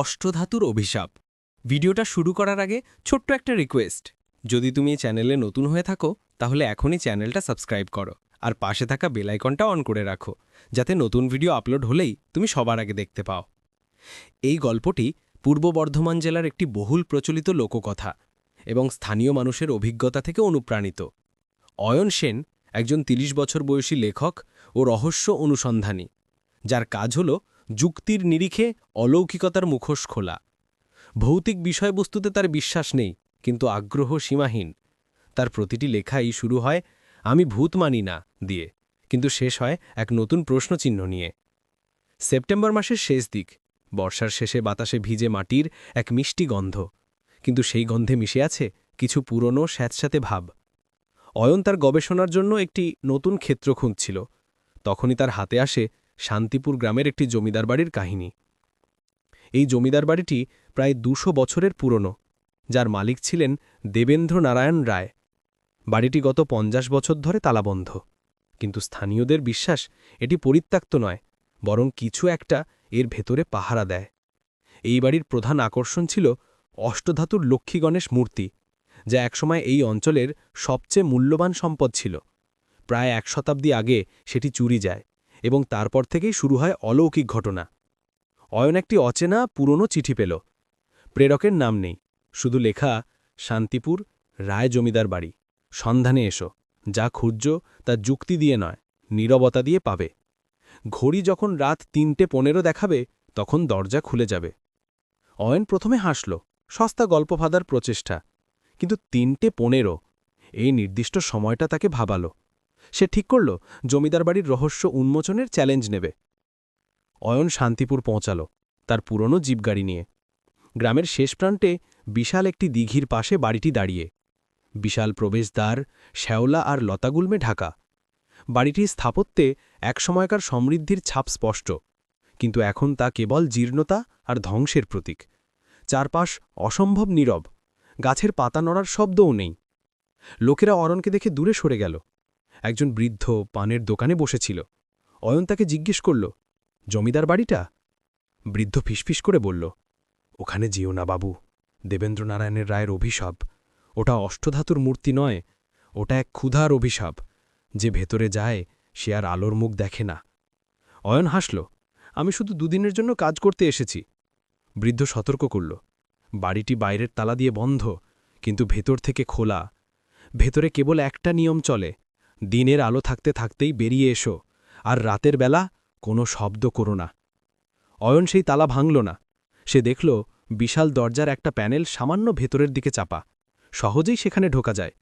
অষ্টধাতুর অভিশাপ। ভিডিওটা শুরু করার আগে ছোট্ট একটা রিকোয়েস্ট যদি তুমি এই চ্যানেলে নতুন হয়ে থাকো, তাহলে এখনই চ্যানেলটা সাবস্ক্রাইব করো আর পাশে থাকা বেলাইকনটা অন করে রাখো, যাতে নতুন ভিডিও আপলোড হলেই তুমি সবার আগে দেখতে পাও। এই গল্পটি পূর্ব বর্ধমান জেলার একটি বহুল প্রচলিত লোককথা এবং স্থানীয় মানুষের অভিজ্ঞতা থেকে অনুপ্রাণিত। অয়ন সেন একজন ৩০ বছর বয়সী লেখক ও রহস্য অনুসন্ধানী, যার কাজ হল যুক্তির নিরিখে অলৌকিকতার মুখোশ খোলা। ভৌতিক বিষয়বস্তুতে তার বিশ্বাস নেই, কিন্তু আগ্রহ সীমাহীন। তার প্রতিটি লেখাই শুরু হয়, আমি ভূত মানি না দিয়ে, কিন্তু শেষ হয় এক নতুন প্রশ্নচিহ্ন নিয়ে। সেপ্টেম্বর মাসের শেষ দিক, বর্ষার শেষে বাতাসে ভিজে মাটির এক মিষ্টি গন্ধ। কিন্তু সেই গন্ধে মিশে আছে কিছু পুরনো স্যাঁতস্যাঁতে ভাব। অয়ন তার গবেষণার জন্য একটি নতুন ক্ষেত্র খুঁজছিল। তখনই তার হাতে আসে শান্তিপুর গ্রামের একটি জমিদার বাড়ির কাহিনী। এই জমিদার বাড়িটি প্রায় দুশো বছরের পুরনো, যার মালিক ছিলেন দেবেন্দ্র নারায়ণ রায়। বাড়িটি গত পঞ্চাশ বছর ধরে তালাবন্ধ, কিন্তু স্থানীয়দের বিশ্বাস এটি পরিত্যক্ত নয়, বরং কিছু একটা এর ভেতরে পাহারা দেয়। এই বাড়ির প্রধান আকর্ষণ ছিল অষ্টধাতুর লক্ষ্মী গণেশ মূর্তি, যা একসময় এই অঞ্চলের সবচেয়ে মূল্যবান সম্পদ ছিল। প্রায় এক শতাব্দী আগে সেটি চুরি যায়। এবং তারপর থেকেই শুরু হয় অলৌকিক ঘটনা। অয়ন একটি অচেনা পুরনো চিঠি পেল। প্রেরকের নাম নেই, শুধু লেখা, শান্তিপুর, রায় জমিদার বাড়ি। সন্ধানে এসো। যা খুঁজছ, তা যুক্তি দিয়ে নয়, নীরবতা দিয়ে পাবে। ঘড়ি যখন রাত তিনটে পনেরো দেখাবে, তখন দরজা খুলে যাবে। অয়ন প্রথমে হাসল, সস্তা গল্পভাদার প্রচেষ্টা। কিন্তু তিনটে পনেরো, এই নির্দিষ্ট সময়টা তাকে ভাবালো। সে ঠিক করল, জমিদার বাড়ির রহস্য উন্মোচনের চ্যালেঞ্জ নেবে। অয়ন শান্তিপুর পৌঁছাল, তার পুরনো জিপগাড়ি নিয়ে। গ্রামের শেষ প্রান্তে বিশাল একটি দিঘির পাশে বাড়িটি দাঁড়িয়ে। বিশাল প্রবেশদ্বার, শ্যাওলা আর লতাগুল্মে ঢাকা। বাড়িটির স্থাপত্যে একসময়কার সমৃদ্ধির ছাপ স্পষ্ট, কিন্তু এখন তা কেবল জীর্ণতা আর ধ্বংসের প্রতীক। চারপাশ অসম্ভব নীরব, গাছের পাতা নড়ার শব্দও নেই। লোকেরা অরণকে দেখে দূরে সরে গেল। একজন বৃদ্ধ পানের দোকানে বসেছিল। অয়ন তাকে জিজ্ঞেস করল, জমিদার বাড়িটা? বৃদ্ধ ফিসফিস করে বলল, ওখানে যেও না বাবু, দেবেন্দ্রনারায়ণের রায়ের অভিশাপ। ওটা অষ্টধাতুর মূর্তি নয়, ওটা এক ক্ষুধার অভিশাপ। যে ভেতরে যায়, সে আর আলোর মুখ দেখে না। অয়ন হাসল, আমি শুধু দুদিনের জন্য কাজ করতে এসেছি। বৃদ্ধ সতর্ক করল, বাড়িটি বাইরের তালা দিয়ে বন্ধ, কিন্তু ভেতর থেকে খোলা। ভেতরে কেবল একটা নিয়ম চলে দিনের আলো থাকতে থাকতেই বেরিয়ে এসো, আর রাতের বেলা কোনো শব্দ করো না। অয়ন সেই তালা ভাঙল না। সে দেখল বিশাল দরজার একটা প্যানেল সামান্য ভেতরের দিকে চাপা। সহজেই সেখানে ঢোকা যায়।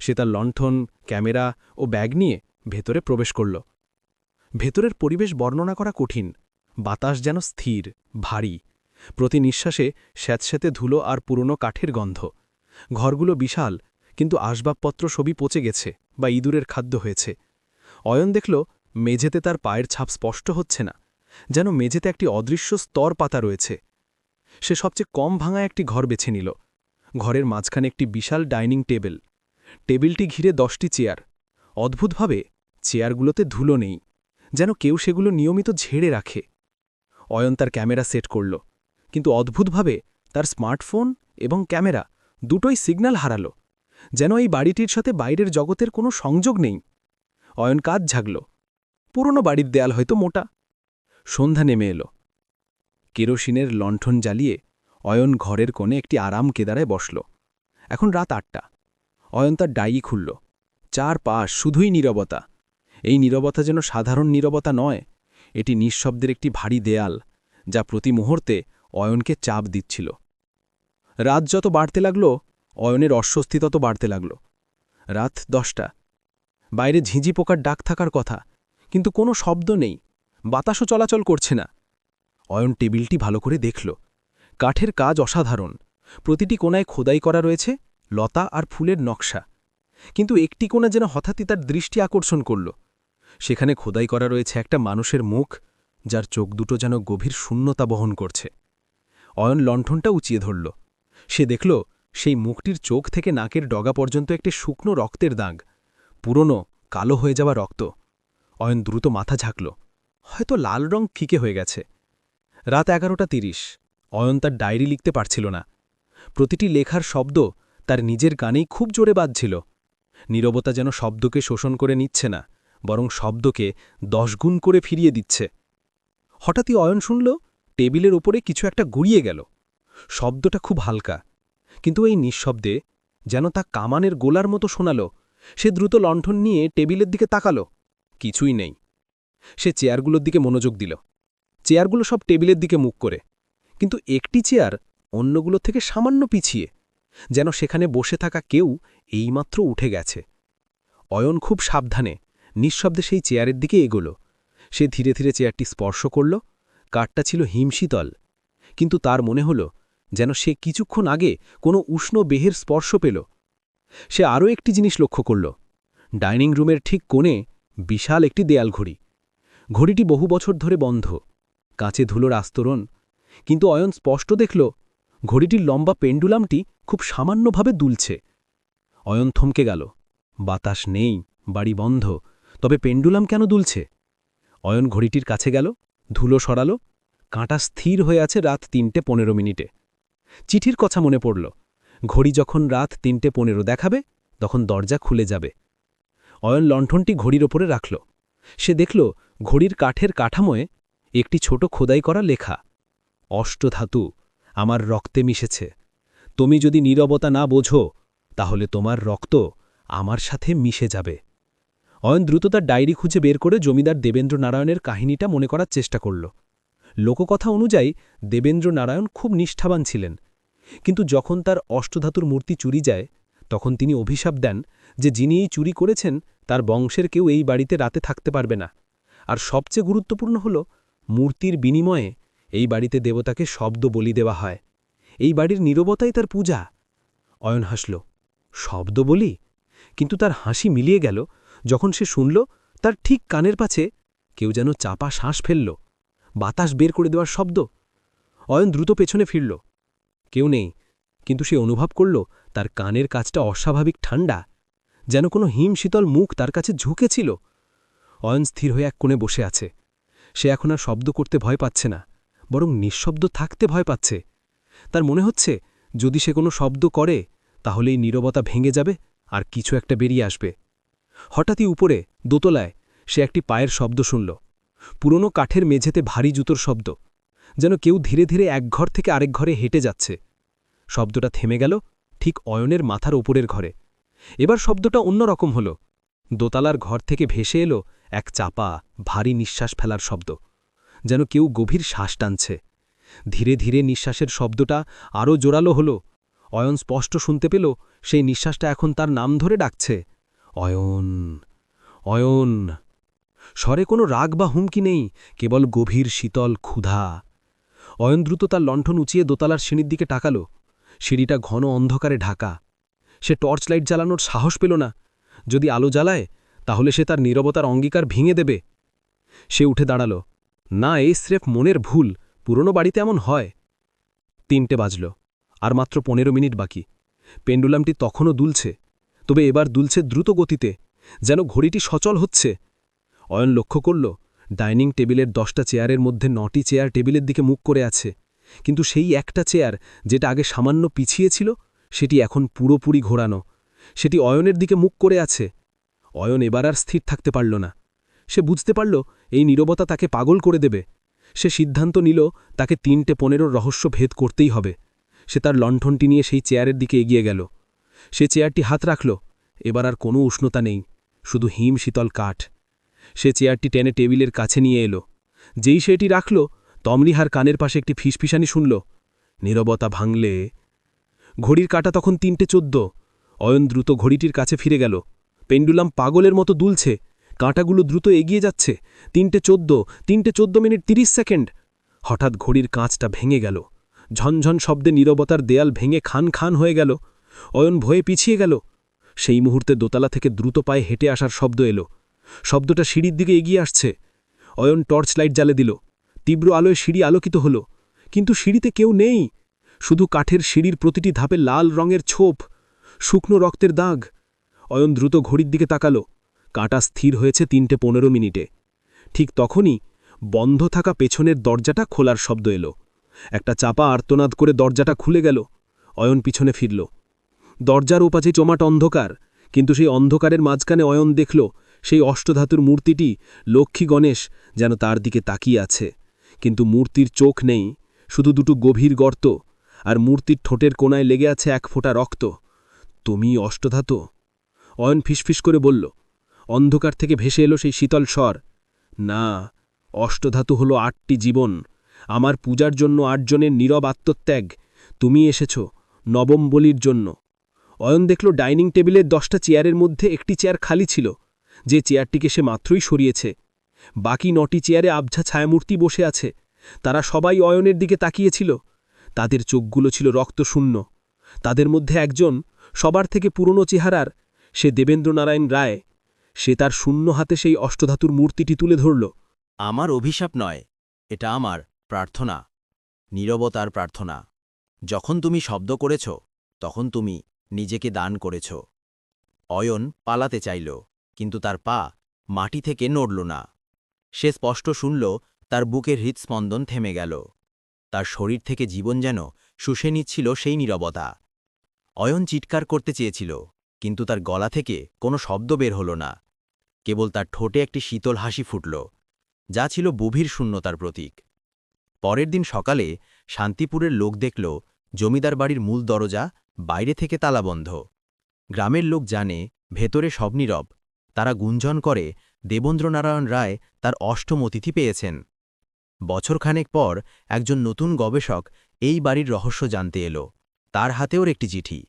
সে তার লণ্ঠন, ক্যামেরা ও ব্যাগ নিয়ে ভেতরে প্রবেশ করল। ভেতরের পরিবেশ বর্ণনা করা কঠিন। বাতাস যেন স্থির, ভারী। প্রতি নিঃশ্বাসে স্যাঁতস্যাঁতে ধুলো আর পুরনো কাঠের গন্ধ। ঘরগুলো বিশাল কিন্তু আসবাবপত্র সবই পচে গেছে বা ইঁদুরের খাদ্য হয়েছে। অয়ন দেখল, মেঝেতে তার পায়ের ছাপ স্পষ্ট হচ্ছে না, যেন মেঝেতে একটি অদৃশ্য স্তর পাতা রয়েছে। সে সবচেয়ে কম ভাঙা একটি ঘর বেছে নিল। ঘরের মাঝখানে একটি বিশাল ডাইনিং টেবিল। টেবিলটি ঘিরে দশটি চেয়ার। অদ্ভুতভাবে, চেয়ারগুলোতে ধুলো নেই, যেন কেউ সেগুলো নিয়মিত ঝেড়ে রাখে। অয়ন তার ক্যামেরা সেট করল, কিন্তু অদ্ভুতভাবে তার স্মার্টফোন এবং ক্যামেরা দুটোই সিগন্যাল হারালো। যেন এই বাড়িটির সাথে বাইরের জগতের কোনো সংযোগ নেই। অয়ন কাজ ঝাগল পুরনো বাড়ির দেয়াল হয়তো মোটা। সন্ধ্যা নেমে এলো। কেরোসিনের লণ্ঠন জ্বালিয়ে অয়ন ঘরের কোণে একটি আরাম কেদারায় বসল। এখন রাত আটটা। অয়ন তার ডাই খুলল। চার পাশ শুধুই নীরবতা। এই নীরবতা যেন সাধারণ নীরবতা নয়, এটি নিঃশব্দের একটি ভারী দেয়াল, যা প্রতি মুহূর্তে অয়নকে চাপ দিচ্ছিল। রাত যত বাড়তে লাগল অয়নের অস্বস্তি তত বাড়তে লাগল। রাত দশটা। বাইরে ঝিঁঝি পোকার ডাক থাকার কথা, কিন্তু কোনো শব্দ নেই, বাতাসও চলাচল করছে না। অয়ন টেবিলটি ভালো করে দেখল। কাঠের কাজ অসাধারণ। প্রতিটি কোনায় খোদাই করা রয়েছে, লতা আর ফুলের নকশা। কিন্তু একটি কোণা যেন হঠাৎই তার দৃষ্টি আকর্ষণ করল। সেখানে খোদাই করা রয়েছে একটা মানুষের মুখ, যার চোখ দুটো যেন গভীর শূন্যতা বহন করছে। অয়ন লণ্ঠনটা উঁচিয়ে ধরল। সে দেখল সেই মুখটির চোখ থেকে নাকের ডগা পর্যন্ত একটি শুকনো রক্তের দাগ। পুরনো, কালো হয়ে যাওয়া রক্ত। অয়ন দ্রুত মাথা ঝাঁকল। হয়তো লাল রং ফিকে হয়ে গেছে। রাত এগারোটা তিরিশ। অয়ন তার ডায়েরি লিখতে পারছিল না। প্রতিটি লেখার শব্দ তার নিজের কানেই খুব জোরে বাজছিল। নীরবতা যেন শব্দকে শোষণ করে নিচ্ছে না, বরং শব্দকে দশগুণ করে ফিরিয়ে দিচ্ছে। হঠাৎই অয়ন শুনল, টেবিলের ওপরে কিছু একটা গুড়িয়ে গেল। শব্দটা খুব হালকা। কিন্তু এই নিঃশব্দে যেন তা কামানের গোলার মতো শোনাল। সে দ্রুত লণ্ঠন নিয়ে টেবিলের দিকে তাকাল। কিছুই নেই। সে চেয়ারগুলোর দিকে মনোযোগ দিল। চেয়ারগুলো সব টেবিলের দিকে মুখ করে। কিন্তু একটি চেয়ার অন্যগুলো থেকে সামান্য পিছিয়ে। যেন সেখানে বসে থাকা কেউ এইমাত্র উঠে গেছে। অয়ন খুব সাবধানে নিঃশব্দে সেই চেয়ারের দিকে এগোল। সে ধীরে ধীরে চেয়ারটি স্পর্শ করল। কাঠটা ছিল হিমশীতল। কিন্তু তার মনে হল যেন সে কিছুক্ষণ আগে কোনো উষ্ণ বেহের স্পর্শ পেল। সে আরও একটি জিনিস লক্ষ্য করল। ডাইনিং রুমের ঠিক কোণে বিশাল একটি দেয়াল ঘড়ি। ঘড়িটি বহু বছর ধরে বন্ধ। কাঁচে ধুলোর আস্তরণ। কিন্তু অয়ন স্পষ্ট দেখল, ঘড়িটির লম্বা পেন্ডুলামটি খুব সামান্যভাবে দুলছে। অয়ন থমকে গেল। বাতাস নেই, বাড়ি বন্ধ। তবে পেন্ডুলাম কেন দুলছে? অয়ন ঘড়িটির কাছে গেল, ধুলো সরালো। কাঁটা স্থির হয়ে আছে রাত তিনটে পনেরো মিনিটে। চিঠির কথা মনে পড়ল। ঘড়ি যখন রাত তিনটে পনেরো দেখাবে, তখন দরজা খুলে যাবে। অয়ন লণ্ঠনটি ঘড়ির ওপরে রাখল। সে দেখল ঘড়ির কাঠের কাঠামোয় একটি ছোট খোদাই করা লেখা, অষ্টধাতু, আমার রক্তে মিশেছে। তুমি যদি নীরবতা না বোঝো, তাহলে তোমার রক্ত আমার সাথে মিশে যাবে। অয়ন দ্রুত তার ডায়েরি খুঁজে বের করে জমিদার দেবেন্দ্র নারায়ণের কাহিনীটা মনে করার চেষ্টা করল। লোককথা অনুযায়ী দেবেন্দ্র নারায়ণ খুব নিষ্ঠাবান ছিলেন। কিন্তু যখন তার অষ্টধাতুর মূর্তি চুরি যায়, তখন তিনি অভিশাপ দেন যে যিনি এই চুরি করেছেন, তার বংশের কেউ এই বাড়িতে রাতে থাকতে পারবে না। আর সবচেয়ে গুরুত্বপূর্ণ হল, মূর্তির বিনিময়ে এই বাড়িতে দেবতাকে শব্দ বলি দেওয়া হয়। এই বাড়ির নীরবতাই তার পূজা। অয়ন হাসল, শব্দ বলি? কিন্তু তার হাসি মিলিয়ে গেল, যখন সে শুনল, তার ঠিক কানের পাছে কেউ যেন চাপা শ্বাস ফেলল। বাতাস বের করে দেওয়ার শব্দ। অয়ন দ্রুত পেছনে ফিরল। কেউ নেই, কিন্তু সে অনুভব করল তার কানের কাজটা অস্বাভাবিক ঠান্ডা যেন কোনো হিম শীতল মুখ তার কাছে ঝুঁকেছিল। অয়ন স্থির হয়ে এক কোণে বসে আছে। সে এখন আর শব্দ করতে ভয় পাচ্ছে না, বরং নিঃশব্দ থাকতে ভয় পাচ্ছে। তার মনে হচ্ছে, যদি সে কোনো শব্দ করে তাহলে এই নীরবতা ভেঙে যাবে আর কিছু একটা বেরিয়ে আসবে। হঠাৎই উপরে, দোতলায়, সে একটি পায়ের শব্দ শুনল। পুরনো কাঠের মেঝেতে ভারী জুতোর শব্দ। যেন কেউ ধীরে ধীরে এক ঘর থেকে আরেক ঘরে হেঁটে যাচ্ছে। শব্দটা থেমে গেল ঠিক অয়নের মাথার ওপরের ঘরে। এবার শব্দটা অন্যরকম হল। দোতালার ঘর থেকে ভেসে এলো এক চাপা, ভারী নিঃশ্বাস ফেলার শব্দ। যেন কেউ গভীর শ্বাস টানছে। ধীরে ধীরে নিঃশ্বাসের শব্দটা আরও জোরালো হল। অয়ন স্পষ্ট শুনতে পেল, সেই নিঃশ্বাসটা এখন তার নাম ধরে ডাকছে। অয়ন অয়ন। স্বরে কোনো রাগ বা হুমকি নেই, কেবল গভীর শীতল ক্ষুধা। অয়ন দ্রুত তার লণ্ঠন উঁচিয়ে দোতলার সিঁড়ির দিকে টাকাল। সিঁড়িটা ঘন অন্ধকারে ঢাকা। সে টর্চ লাইট জ্বালানোর সাহস পেল না। যদি আলো জ্বালায়, তাহলে সে তার নীরবতার অঙ্গীকার ভেঙে দেবে। সে উঠে দাঁড়াল। না, এই স্রেফ মনের ভুল। পুরনো বাড়িতে এমন হয়। তিনটে বাজল, আর মাত্র পনেরো মিনিট বাকি। পেন্ডুলামটি তখনও দুলছে, তবে এবার দুলছে দ্রুত গতিতে, যেন ঘড়িটি সচল হচ্ছে। অয়ন লক্ষ্য করল ডাইনিং টেবিলের দশটা চেয়ারের মধ্যে নটি চেয়ার টেবিলের দিকে মুখ করে আছে। কিন্তু সেই একটা চেয়ার যেটা আগে সামান্য পিছিয়ে ছিল, সেটি এখন পুরোপুরি ঘোরানো। সেটি অয়নের দিকে মুখ করে আছে। অয়ন এবার আর স্থির থাকতে পারল না। সে বুঝতে পারল এই নীরবতা তাকে পাগল করে দেবে। সে সিদ্ধান্ত নিল তাকে তিনটে পনেরোর রহস্য ভেদ করতেই হবে। সে তার লণ্ঠনটি নিয়ে সেই চেয়ারের দিকে এগিয়ে গেল। সে চেয়ারটি হাত রাখল। এবার আর কোনো উষ্ণতা নেই। শুধু হিম শীতল কাঠ। সে চেয়ারটি টেনে টেবিলের কাছে নিয়ে এলো। যেই সেটি রাখল তমলিহার কানের পাশে একটি ফিসফিসানি শুনল। নীরবতা ভাঙলে। ঘড়ির কাটা তখন তিনটে চোদ্দ। অয়ন দ্রুত ঘড়িটির কাছে ফিরে গেল। পেন্ডুলাম পাগলের মতো দুলছে। কাঁটাগুলো দ্রুত এগিয়ে যাচ্ছে। তিনটে চোদ্দ তিনটে চোদ্দ মিনিট তিরিশ সেকেন্ড। হঠাৎ ঘড়ির কাঁচটা ভেঙে গেল। ঝনঝন শব্দে নীরবতার দেয়াল ভেঙে খান খান হয়ে গেল। অয়ন ভয়ে পিছিয়ে গেল। সেই মুহূর্তে দোতলা থেকে দ্রুত পায়ে হেঁটে আসার শব্দ এলো। শব্দটা সিঁড়ির দিকে এগিয়ে আসছে। অয়ন টর্চ লাইট জ্বালে দিল। তীব্র আলোয় সিঁড়ি আলোকিত হল। কিন্তু সিঁড়িতে কেউ নেই। শুধু কাঠের সিঁড়ির প্রতিটি ধাপে লাল রঙের ছোপ, শুকনো রক্তের দাগ। অয়ন দ্রুত ঘড়ির দিকে তাকাল। কাঁটা স্থির হয়েছে তিনটে পনেরো মিনিটে। ঠিক তখনই বন্ধ থাকা পেছনের দরজাটা খোলার শব্দ এলো। একটা চাপা আর্তনাদ করে দরজাটা খুলে গেল। অয়ন পিছনে ফিরল। দরজার ওপাশে জমাট অন্ধকার, কিন্তু সেই অন্ধকারের মাঝখানে অয়ন দেখল সেই অষ্টধাতুর মূর্তিটি লক্ষ্মী গণেশ যেন তার দিকে তাকিয়ে আছে। কিন্তু মূর্তির চোখ নেই, শুধু দুটো গভীর গর্ত, আর মূর্তির ঠোঁটের কোনায় লেগে আছে এক ফোঁটা রক্ত। তুমি অষ্টধাতু? অয়ন ফিসফিস করে বলল। অন্ধকার থেকে ভেসে এলো সেই শীতল স্বর। না, অষ্টধাতু হলো আটটি জীবন। আমার পূজার জন্য আটজনের নীরব আত্মত্যাগ। তুমি এসেছ নবম বলির জন্য। অয়ন দেখল ডাইনিং টেবিলের দশটা চেয়ারের মধ্যে একটি চেয়ার খালি ছিল। যে চেয়ারটিকে সে মাত্রই সরিয়েছে। বাকি নটি চেয়ারে আবঝা ছায়ামূর্তি বসে আছে। তারা সবাই অয়নের দিকে তাকিয়েছিল। তাদের চোখগুলো ছিল রক্তশূন্য। তাদের মধ্যে একজন, সবার থেকে পুরনো চেহারার, সে দেবেন্দ্রনারায়ণ রায়। সে তার শূন্য হাতে সেই অষ্টধাতুর মূর্তিটি তুলে ধরল। আমার অভিশাপ নয়, এটা আমার প্রার্থনা, নীরবতার প্রার্থনা। যখন তুমি শব্দ করেছ, তখন তুমি নিজেকে দান করেছ। অয়ন পালাতে চাইল। কিন্তু তার পা মাটি থেকে নড়ল না। সে স্পষ্ট শুনল, তার বুকের হৃৎস্পন্দন থেমে গেল। তার শরীর থেকে জীবন যেন শুষে নিচ্ছিল সেই নীরবতা। অয়ন চিৎকার করতে চেয়েছিল, কিন্তু তার গলা থেকে কোনো শব্দ বের হল না। কেবল তার ঠোঁটে একটি শীতল হাসি ফুটল, যা ছিল গভীর শূন্যতার প্রতীক। পরের দিন সকালে শান্তিপুরের লোক দেখল, জমিদার বাড়ির মূল দরজা বাইরে থেকে তালাবন্ধ। গ্রামের লোক জানে, ভেতরে সব নীরব। তারা গুঞ্জন করে, দেবেন্দ্রনারায়ণ রায় তার অষ্টম অতিথি পেয়েছেন। বছরখানেক পর একজন নতুন গবেষক এই বাড়ির রহস্য জানতে এলো। তার হাতেওর একটি চিঠি।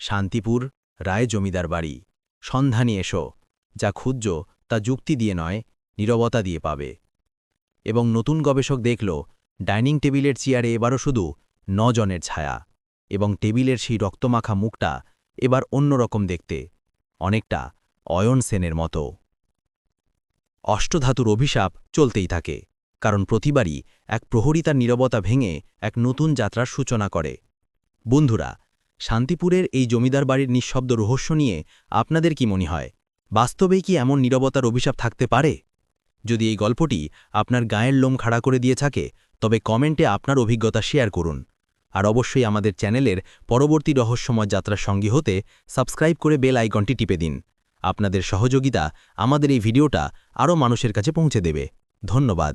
শান্তিপুর, রায় জমিদার বাড়ি। সন্ধানী এসো। যা খুঁজছ তা যুক্তি দিয়ে নয়, নীরবতা দিয়ে পাবে। এবং নতুন গবেষক দেখল, ডাইনিং টেবিলের চেয়ারে এবারও শুধু নজনের ছায়া এবং টেবিলের সেই রক্তমাখা মুখটা এবার অন্যরকম দেখতে। অনেকটা অয়ন সেনের মতো। অষ্টধাতুর অভিশাপ চলতেই থাকে, কারণ প্রতিবারই এক প্রহরী তার নীরবতা ভেঙে এক নতুন যাত্রার সূচনা করে। বন্ধুরা, শান্তিপুরের এই জমিদার বাড়ির নিঃশব্দ রহস্য নিয়ে আপনাদের কি মনে হয়? বাস্তবেই কি এমন নীরবতার অভিশাপ থাকতে পারে? যদি এই গল্পটি আপনার গায়ের লোম খাড়া করে দিয়ে থাকে, তবে কমেন্টে আপনার অভিজ্ঞতা শেয়ার করুন। আর অবশ্যই আমাদের চ্যানেলের পরবর্তী রহস্যময় যাত্রার সঙ্গী হতে সাবস্ক্রাইব করে বেল আইকনটি টিপে দিন। আপনাদের সহযোগিতা আমাদের এই ভিডিওটা আরও মানুষের কাছে পৌঁছে দেবে। ধন্যবাদ।